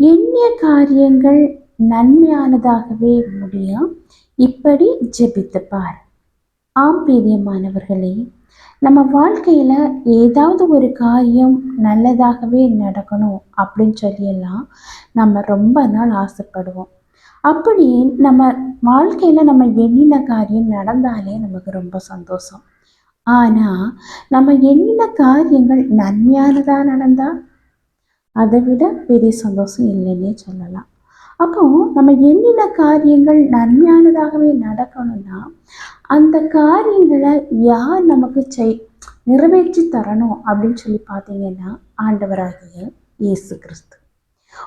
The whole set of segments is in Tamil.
எண்ணிய காரியங்கள் நன்மையானதாகவே முடியும். இப்படி ஜெபித்து பார். ஆம் பிரியமானவர்களே நம்ம வாழ்க்கையில் ஏதாவது ஒரு காரியம் நல்லதாகவே நடக்கணும் அப்படின்னு சொல்லியெல்லாம் நம்ம ரொம்ப நாள் ஆசைப்படுவோம். அப்படி நம்ம வாழ்க்கையில் நம்ம எண்ணின காரியம் நடந்தாலே நமக்கு ரொம்ப சந்தோஷம். ஆனால் நம்ம எண்ணின காரியங்கள் நன்மையானதாக நடந்தால் அதை விட பெரிய சந்தோஷம் இல்லைன்னே சொல்லலாம். அப்போ நம்ம எண்ணின காரியங்கள் நன்மையானதாகவே நடக்கணும்னா அந்த காரியங்களை யார் நமக்கு செய் நிறைவேற்றி தரணும் அப்படின்னு சொல்லி பார்த்தீங்கன்னா ஆண்டவராகிய இயேசு கிறிஸ்து.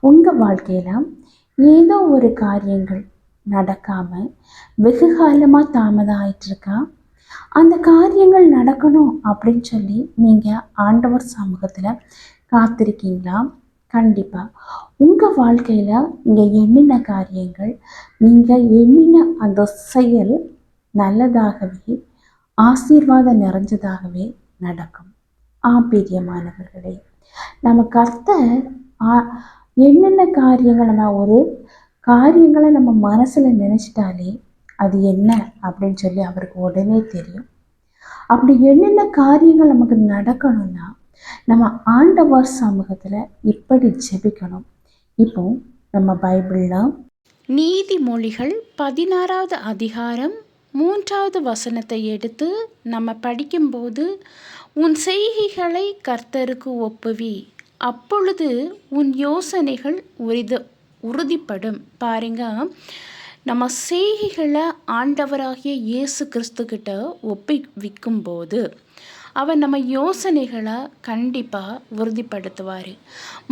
உங்கள் வாழ்க்கையில் ஏதோ ஒரு காரியங்கள் நடக்காமல் வெகு காலமாக தாமதம் அந்த காரியங்கள் நடக்கணும் அப்படின்னு சொல்லி நீங்கள் ஆண்டவர் சமூகத்தில் காத்திருக்கீங்களா? கண்டிப்பாக உங்கள் வாழ்க்கையில் நீங்கள் எண்ணின காரியங்கள் நீங்கள் எண்ணின அந்த செயல் நல்லதாகவே ஆசீர்வாதம் நிறைஞ்சதாகவே நடக்கும். ஆபிரியமானவர்களே நம்ம கர்த்தர் என்னென்ன காரியங்கள் நம்ம ஒரு காரியங்களை நம்ம மனசில் நினச்சிட்டாலே அது என்ன அப்படின்னு சொல்லி அவருக்கு உடனே தெரியும். அப்படி என்னென்ன காரியங்கள் நமக்கு நடக்கணும்னா நம்ம ஆண்டவர் சமூகத்தில் இப்படி ஜெபிக்கணும். இப்போ நம்ம பைபிளில் நீதிமொழிகள் பதினாறாவது அதிகாரம் மூன்றாவது வசனத்தை எடுத்து நம்ம படிக்கும்போது உன் செய்கைகளை கர்த்தருக்கு ஒப்புவி அப்பொழுது உன் யோசனைகள் உரித உறுதிப்படும். பாருங்க நம்ம செய்கைகளை ஆண்டவராகிய இயேசு கிறிஸ்துக்கிட்ட ஒப்பிவிக்கும்போது அவர் நம்ம யோசனைகளை கண்டிப்பாக உறுதிப்படுத்துவார்.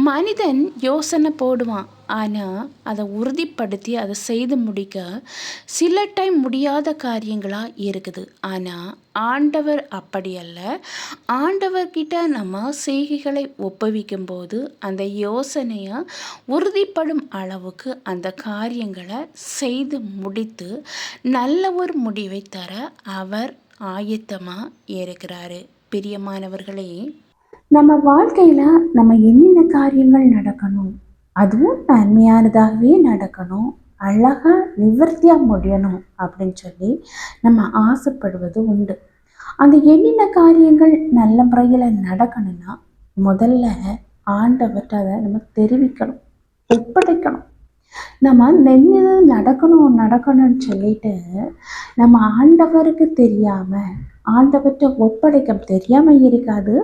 மனிதன் யோசனை போடுவான். ஆனால் அதை உறுதிப்படுத்தி அதை செய்து முடிக்க சில டைம் முடியாத காரியங்களாக இருக்குது. ஆனால் ஆண்டவர் அப்படி அல்ல. ஆண்டவர்கிட்ட நம்ம செய்கைகளை ஒப்புவிக்கும் போது அந்த யோசனையை உறுதிப்படும் அளவுக்கு அந்த காரியங்களை செய்து முடித்து நல்ல ஒரு முடிவை தர அவர் ஆயத்தமாக இருக்கிறாரு பிரியமானவர்களே. நம்ம வாழ்க்கையில் நம்ம என்னென்ன காரியங்கள் நடக்கணும்? அதுவும் நன்மையானதாகவே நடக்கணும். அழகாக நிவர்த்தியாக முடியணும் அப்படின்னு சொல்லி நம்ம ஆசைப்படுவது உண்டு. அந்த என்னென்ன காரியங்கள் நல்ல முறையில் நடக்கணும்னா முதல்ல ஆண்டவர்கிட்ட அதை நம்ம தெரிவிக்கணும். ஒப்படைக்கணும். நம்ம நின்று நடக்கணும் நடக்கணும்னு சொல்லிட்டு நம்ம ஆண்டவருக்கு தெரியாமல் ஆண்டவர்கிட்ட ஒப்படைக்க தெரியாமல் இருக்காது.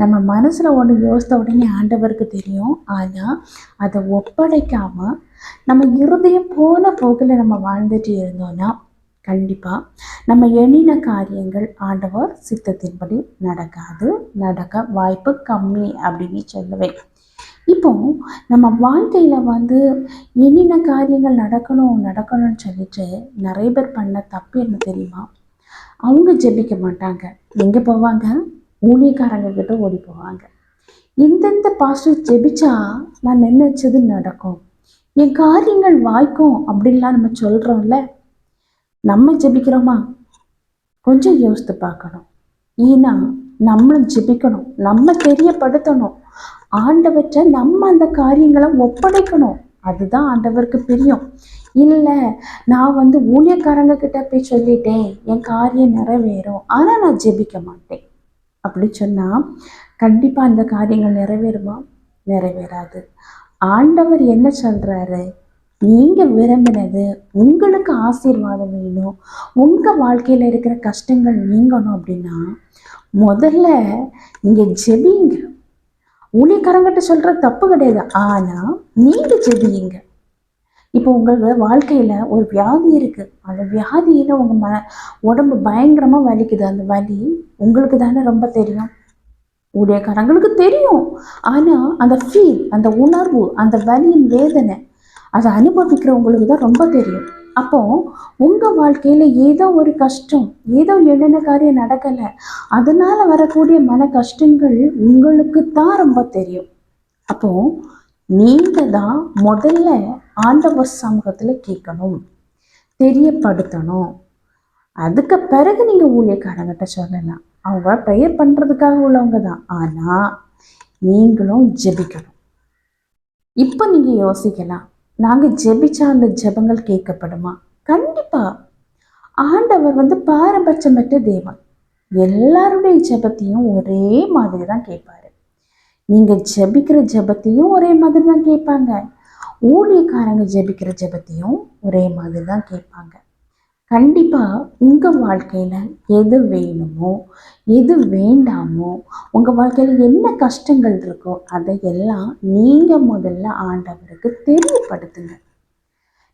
நம்ம மனசில் ஒன்று யோசித்த உடனே ஆண்டவருக்கு தெரியும். ஆனால் அதை ஒப்படைக்காமல் நம்ம இருதயம் போன போக்கில் நம்ம வாழ்ந்துட்டு இருந்தோன்னா கண்டிப்பாக நம்ம எண்ணின காரியங்கள் ஆண்டவர் சித்தத்தின்படி நடக்காது. நடக்க வாய்ப்பு கம்மி அப்படின்னு சொல்லுவேன். இப்போ நம்ம வாழ்க்கையில் வந்து என்னென்ன காரியங்கள் நடக்கணும் நடக்கணும்னு சொல்லிட்டு நிறைய பேர் பண்ண தப்பு என்ன தெரியுமா? அவங்க ஜெபிக்க மாட்டாங்க. எங்கே போவாங்க? ஊழியக்காரங்க கிட்ட ஓடி போவாங்க. எந்தெந்த பாஸ்டர் ஜெபிச்சா நான் நினைச்சது நடக்கும்? என் காரியங்கள் வாய்க்கும் அப்படின்லாம் நம்ம சொல்கிறோம்ல நம்ம ஜெபிக்கிறோமா? கொஞ்சம் யோசித்து பார்க்கணும். ஏன்னா நம்மளும் ஜெபிக்கணும். நம்ம தெரியப்படுத்தணும். ஆண்டவற்றை நம்ம அந்த காரியங்களை ஒப்படைக்கணும். அதுதான் ஆண்டவருக்கு பிரியம். இல்லை நான் வந்து ஊழியக்காரங்க கிட்ட போய் சொல்லிட்டேன் என் காரியம் நிறைவேறும் ஆனால் நான் ஜெபிக்க மாட்டேன். அப்படி சொன்னால் கண்டிப்பாக அந்த காரியங்கள் நிறைவேறுமா? நிறைவேறாது. ஆண்டவர் என்ன சொல்கிறாரு நீங்கள் விரும்பினது உங்களுக்கு ஆசீர்வாதம் வேணும் உங்கள் வாழ்க்கையில் இருக்கிற கஷ்டங்கள் நீங்கணும் அப்படின்னா முதல்ல நீங்கள் ஜெபிங்க. ஊழியக்காரங்கிட்ட சொல்கிற தப்பு கிடையாது. ஆனால் நீங்கள் ஜெபியுங்க. இப்போ உங்களுக்கு வாழ்க்கையில் ஒரு வியாதி இருக்குது அந்த வியாதியில் உங்கள் ம உடம்பு பயங்கரமாக வலிக்குது. அந்த வலி உங்களுக்கு தானே ரொம்ப தெரியும். ஊழியக்காரங்களுக்கு தெரியும். ஆனால் அந்த ஃபீல் அந்த உணர்வு அந்த வலியின் வேதனை அதை அனுபவிக்கிறவங்களுக்கு தான் ரொம்ப தெரியும். அப்போ உங்கள் வாழ்க்கையில் ஏதோ ஒரு கஷ்டம் ஏதோ என்னென்ன காரியம் நடக்கலை அதனால் வரக்கூடிய மன கஷ்டங்கள் உங்களுக்கு தான் ரொம்ப தெரியும். அப்போ நீங்கள் தான் முதல்ல ஆண்டவர் சமூகத்தில் கேட்கணும் தெரியப்படுத்தணும். அதுக்கு பிறகு நீங்கள் ஊழியக்காரங்கிட்ட சொல்லலாம். அவங்க ப்ரேயர் பண்ணுறதுக்காக உள்ளவங்க தான் ஆனால் நீங்களும் ஜெபிக்கணும். இப்போ நீங்கள் யோசிக்கலாம் நாங்கள் ஜெபிச்சா அந்த ஜெபங்கள் கேட்கப்படுமா? கண்டிப்பாக ஆண்டவர் வந்து பாரபட்சமற்ற தேவன். எல்லாருடைய ஜெபத்தையும் ஒரே மாதிரி தான் கேட்பாரு. நீங்கள் ஜெபிக்கிற ஜெபத்தையும் ஒரே மாதிரி தான் கேட்பாங்க. ஊழியக்காரங்க ஜெபிக்கிற ஜெபத்தையும் ஒரே மாதிரி தான் கேட்பாங்க. கண்டிப்பாக உங்கள் வாழ்க்கையில் எது வேணுமோ எது வேண்டாமோ உங்கள் வாழ்க்கையில் என்ன கஷ்டங்கள் இருக்கோ அதையெல்லாம் நீங்கள் முதல்ல ஆண்டவருக்கு தெரியப்படுத்துங்க.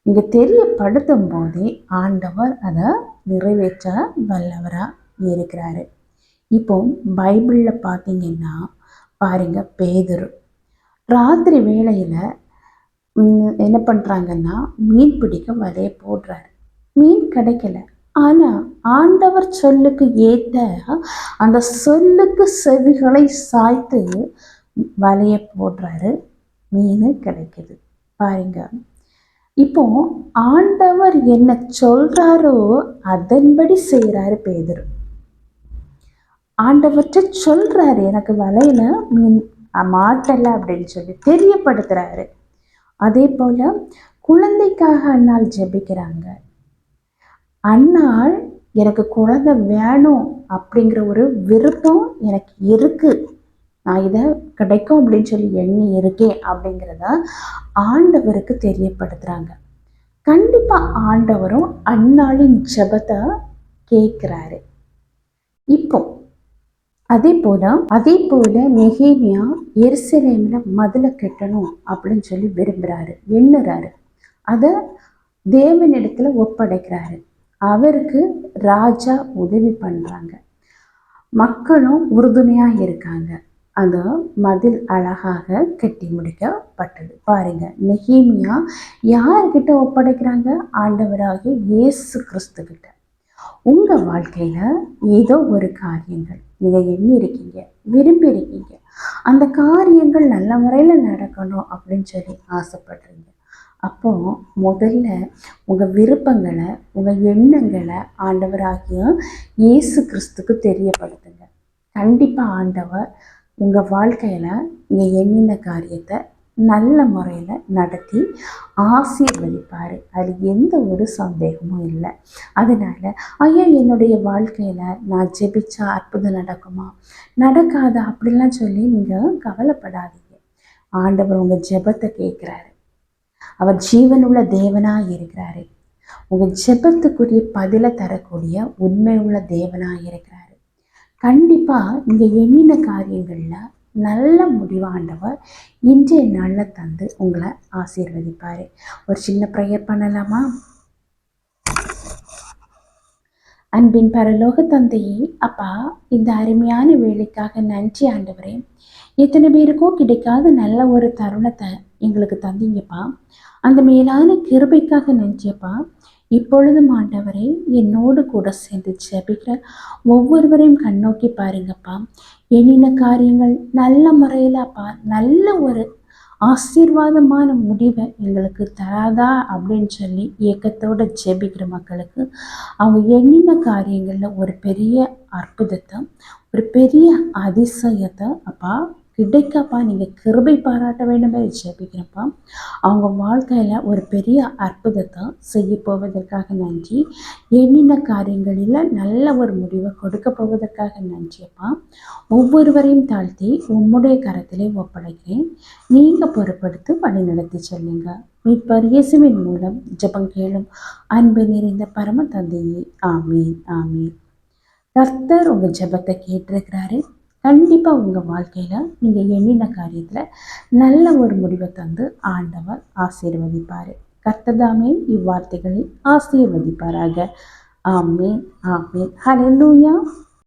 நீங்கள் தெரியப்படுத்தும் போதே ஆண்டவர் அதை நிறைவேற்ற வல்லவராக இருக்கிறாரு. இப்போ பைபிளில் பார்த்தீங்கன்னா பாருங்க பேதரு. ராத்திரி வேளையில் என்ன பண்ணுறாங்கன்னா மீன் பிடிக்க வலையை போடுறாரு. மீன் கிடைக்கல. ஆனால் ஆண்டவர் சொல்லுக்கு ஏற்ற அந்த சொல்லுக்கு செவிகளை சாய்த்து வலைய போடுறாரு. மீன் கிடைக்குது. பாருங்க. இப்போ ஆண்டவர் என்ன சொல்றாரோ அதன்படி செய்கிறாரு பேதர். ஆண்டவற்றை சொல்றாரு எனக்கு வலையில மீன் மாட்டலை அப்படின்னு சொல்லி தெரியப்படுத்துறாரு. அதே போல குழந்தைக்காக அண்ணாள் ஜெபிக்கிறாங்க. அண்ணாள் எனக்கு குழந்தை வேணும் அப்படிங்கிற ஒரு விருப்பம் எனக்கு இருக்குது நான் இதை கிடைக்கும் அப்படின்னு சொல்லி எண்ணி இருக்கேன் அப்படிங்கிறத ஆண்டவருக்கு தெரியப்படுத்துகிறாங்க கண்டிப்பாக ஆண்டவரும் அன்னாளின் ஜபத்தை கேட்குறாரு. இப்போ அதே போல அதே போல நெகேமியா எருசலேமில் மதில் கட்டணும் அப்படின்னு சொல்லி விரும்புகிறாரு எண்ணுறாரு. அதை தேவனிடத்தில் ஒப்படைக்கிறாரு. அவருக்கு ராஜா உதவி பண்ணுறாங்க மக்களும் உறுதுணையாக இருக்காங்க. அந்த மதில் அழகாக கட்டி முடிக்கப்பட்டது. பாருங்க நெஹீமியா யார்கிட்ட ஒப்படைக்கிறாங்க? ஆண்டவராக இயேசு கிறிஸ்து கிட்ட. உங்கள் வாழ்க்கையில் ஏதோ ஒரு காரியங்கள். நீங்கள் எண்ணி இருக்கீங்க விரும்பி இருக்கீங்க. அந்த காரியங்கள் நல்ல முறையில் நடக்கணும் அப்படின்னு சொல்லி ஆசைப்படுறீங்க. அப்போ முதல்ல உங்கள் விருப்பங்களை உங்கள் எண்ணங்களை ஆண்டவராகிய இயேசு கிறிஸ்துக்கு தெரியப்படுத்துங்க. கண்டிப்பாக ஆண்டவர் உங்கள் வாழ்க்கையில் நீங்கள் எண்ணின காரியத்தை நல்ல முறையில் நடத்தி ஆசீர்வதிப்பார். அதில் எந்த ஒரு சந்தேகமும் இல்லை. அதனால் ஐயா என்னுடைய வாழ்க்கையில் நான் ஜெபிச்சா அற்புதம் நடக்குமா? நடக்காதா? அப்படிலாம் சொல்லி நீங்கள் கவலைப்படாதீங்க. ஆண்டவர் உங்கள் ஜெபத்தை கேட்குறாரு. அவர் ஜீவனுள்ள தேவனாக இருக்கிறாரு. உங்கள் ஜெபத்துக்குரிய பதிலை தரக்கூடிய உண்மை உள்ள தேவனாக இருக்கிறாரு. கண்டிப்பாக நீங்கள் எண்ணின காரியங்களில் நல்ல முடிவாண்டவர் இன்றைய நாளில் தந்து உங்களை ஆசீர்வதிப்பார். ஒரு சின்ன ப்ரேயர் பண்ணலாமா? அன்பின் பரலோக தந்தையே அப்பா இந்த அருமையான வேலைக்காக நன்றி ஆண்டவரே. எத்தனை பேருக்கோ கிடைக்காத நல்ல ஒரு தருணத்தை எங்களுக்கு தந்தீங்கப்பா. அந்த மேலான கிருபைக்காக நினச்சப்பா இப்பொழுது மாண்டவரே என்னோடு கூட சேர்ந்து ஜபிக்கிற ஒவ்வொருவரையும் கண்ணோக்கி பாருங்கப்பா. எண்ணின காரியங்கள் நல்ல முறையில் அப்பா நல்ல ஒரு ஆசீர்வாதமான முடிவை எங்களுக்கு தராதா அப்படின்னு சொல்லி இயக்கத்தோடு ஜெபிக்கிற மக்களுக்கு அவங்க எண்ணின காரியங்களில் ஒரு பெரிய அற்புதத்தை ஒரு பெரிய அதிசயத்தை அப்பா கிடைக்கப்பா நீங்கள் கிருபை பாராட்ட வேண்டும் ஜெபிக்கிறப்பா அவங்க வாழ்க்கையில் ஒரு பெரிய அற்புதத்தை செய்ய போவதற்காக நன்றி. என்னென்ன காரியங்களில் நல்ல ஒரு முடிவை கொடுக்க போவதற்காக நன்றியப்பா. ஒவ்வொருவரையும் தாழ்த்தி உம்முடைய கரத்திலே ஒப்படைக்கிறேன். நீங்கள் பொறுப்படுத்தி வழி நடத்தி செல்லுங்க. மீட்பர் இயேசுவின் மூலம் ஜெபம் கேளும் அன்பு நிறைந்த பரம தந்தையே. ஆமீன் ஆமீன். கர்த்தர் உங்கள் ஜெபத்தை கேட்டிருக்கிறாரு. கண்டிப்பாக உங்கள் வாழ்க்கையில் நீங்கள் எண்ணின காரியத்தில் நல்ல ஒரு முடிவை தந்து ஆண்டவர் ஆசீர்வதிப்பார். கர்த்ததாமே இவ்வார்த்தைகளை ஆசீர்வதிப்பாராக. ஆமேன் ஆமேன். ஹலெல்லூயா